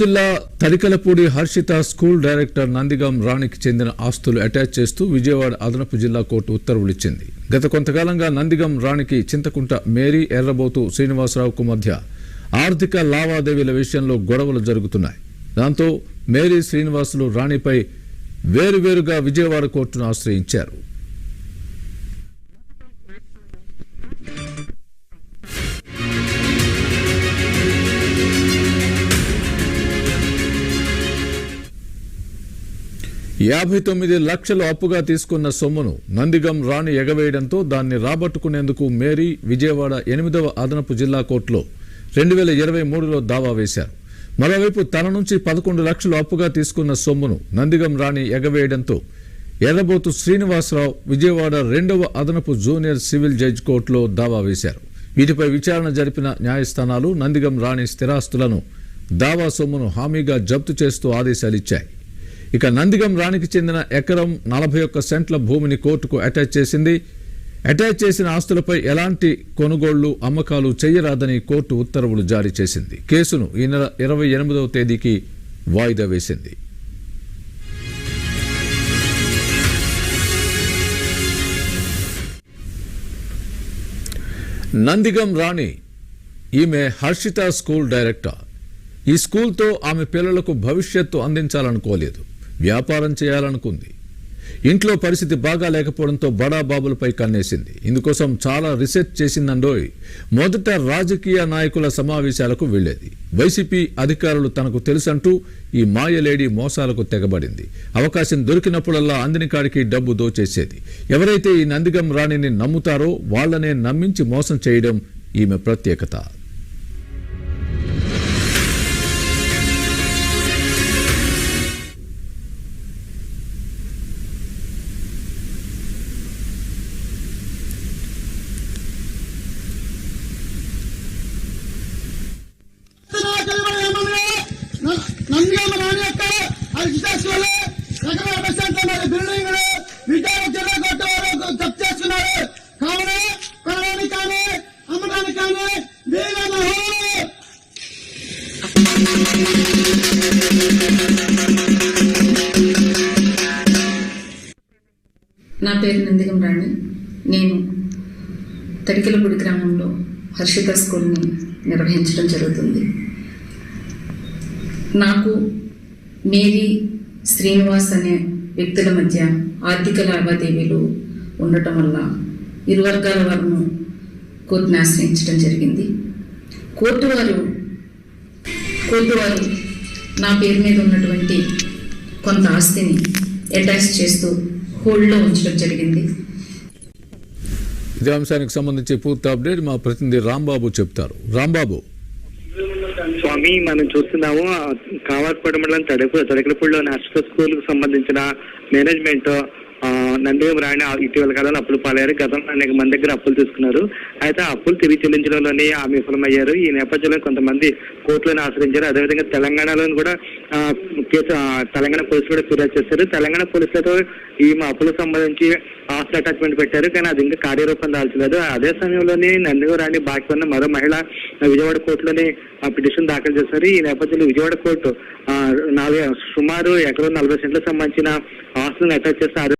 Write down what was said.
జిల్లా Tarikalapudi Harshita school director Nandigam రాణికి చెందిన ఆస్తులు అటాచ్ చేస్తూ విజయవాడ అదనపు జిల్లా కోర్టు ఉత్తర్వులు ఇచ్చింది గత కొంతకాలంగా నందిగం రాణికి చింతకుంట మేరీ ఎర్రబోతు శ్రీనివాసరావుకు మధ్య ఆర్థిక లావాదేవీల విషయంలో గొడవలు జరుగుతున్నాయి. దాంతో మేరీ శ్రీనివాసులు రాణిపై వేరువేరుగా విజయవాడ కోర్టును ఆశ్రయించారు. యాభై తొమ్మిది లక్షలు అప్పుగా తీసుకున్న సొమ్మును నందిగం రాణి ఎగవేయడంతో దాన్ని రాబట్టుకునేందుకు మేరీ విజయవాడ ఎనిమిదవ అదనపు జిల్లా కోర్టులో రెండు వేల ఇరవై మూడులో దావా వేశారు. మరోవైపు తన నుంచి పదకొండు లక్షలు అప్పుగా తీసుకున్న సొమ్మును నందిగం రాణి ఎగవేయడంతో ఎర్రబోతు శ్రీనివాసరావు విజయవాడ రెండవ అదనపు జూనియర్ సివిల్ జడ్జి కోర్టులో దావా వేశారు. వీటిపై విచారణ జరిపిన న్యాయస్థానాలు నందిగం రాణి స్థిరాస్తులను దావా సొమ్మును హామీగా జప్తు చేస్తూ ఆదేశాలిచ్చాయి. ఇక నందిగం రాణికి చెందిన ఎకరం నలభై ఒక్క సెంట్ల భూమిని కోర్టుకు అటాచ్ చేసింది. అటాచ్ చేసిన ఆస్తులపై ఎలాంటి కొనుగోళ్ళు అమ్మకాలు చేయరాదని కోర్టు ఉత్తర్వులు జారీ చేసింది. కేసును ఈ నెల ఇరవై ఎనిమిదవ తేదీకి వాయిదా వేసింది. నందిగం రాణి ఈమె హర్షిత స్కూల్ డైరెక్టర్. ఈ స్కూల్తో ఆమె పిల్లలకు భవిష్యత్తు అందించాలనుకోలేదు. వ్యాపారం చేయాలనుకుంది. ఇంట్లో పరిస్థితి బాగా లేకపోవడంతో బడా బాబులపై కన్నేసింది. ఇందుకోసం చాలా రీసెర్చ్ చేసిందండోయ్. మొదట రాజకీయ నాయకుల సమావేశాలకు వెళ్ళేది వైసీపీ అధికారులు తనకు తెలుసంటూ ఈ మాయలేడి మోసాలకు తెగబడింది. అవకాశం దొరికినప్పుడల్లా అందిని కాడికి డబ్బు దోచేసేది. ఎవరైతే ఈ నందిగం రాణిని నమ్ముతారో వాళ్ళనే నమ్మించి మోసం చేయడం ఈమె ప్రత్యేకత. నా పేరు నందిగం రాణి నేను తడికెలపూడి గ్రామంలో హర్షిత స్కూల్ని నిర్వహించడం జరుగుతుంది. నాకు మేరీ శ్రీనివాస్ అనే వ్యక్తుల మధ్య ఆర్థిక లావాదేవీలు ఉండటం వల్ల ఇరు వర్గాల వారు కోర్టును ఆశ్రయించడం జరిగింది. కోర్టు వారు కోర్టు వారు నా పేరు మీద ఉన్నటువంటి కొంత ఆస్తిని అటాచ్ చేస్తూ హోల్డ్లో ఉంచడం జరిగింది. ఇదే అంశానికి సంబంధించి పూర్తి అప్డేట్ మా ప్రతినిధి రాంబాబు చెప్తారు. రాంబాబు. స్వామి మనం చూస్తున్నాము కావాలపూడి మండలం తడకు తడకలపూడిలో నేషనల్ స్కూల్కు సంబంధించిన మేనేజ్మెంట్ నందిగం రాణి ఆ ఇటీవల కాలంలో అప్పులు పాలయ్యారు. గతంలో అనేక మంది దగ్గర అప్పులు తీసుకున్నారు. అయితే అప్పులు తిరిగి చెల్లించడంలోనే ఆమె విఫలమయ్యారు. ఈ నేపథ్యంలో కొంతమంది కోర్టులను ఆశ్రయించారు. అదేవిధంగా తెలంగాణలో కూడా కేసు తెలంగాణ పోలీసులు కూడా ఫిర్యాదు చేశారు. తెలంగాణ పోలీసులతో ఈ అప్పులకు సంబంధించి ఆస్తి అటాచ్మెంట్ పెట్టారు. కానీ అది ఇంకా కార్యరూపం దాల్చలేదు. అదే సమయంలోనే నందిగం రాణి బాకీ ఉన్న మరో మహిళ విజయవాడ కోర్టులోని పిటిషన్ దాఖలు చేశారు. ఈ నేపథ్యంలో విజయవాడ కోర్టు నాలుగు సుమారు ఎకరం నలభై సెంట్లకు సంబంధించిన ఆస్తులను అటాచ్ చేస్తే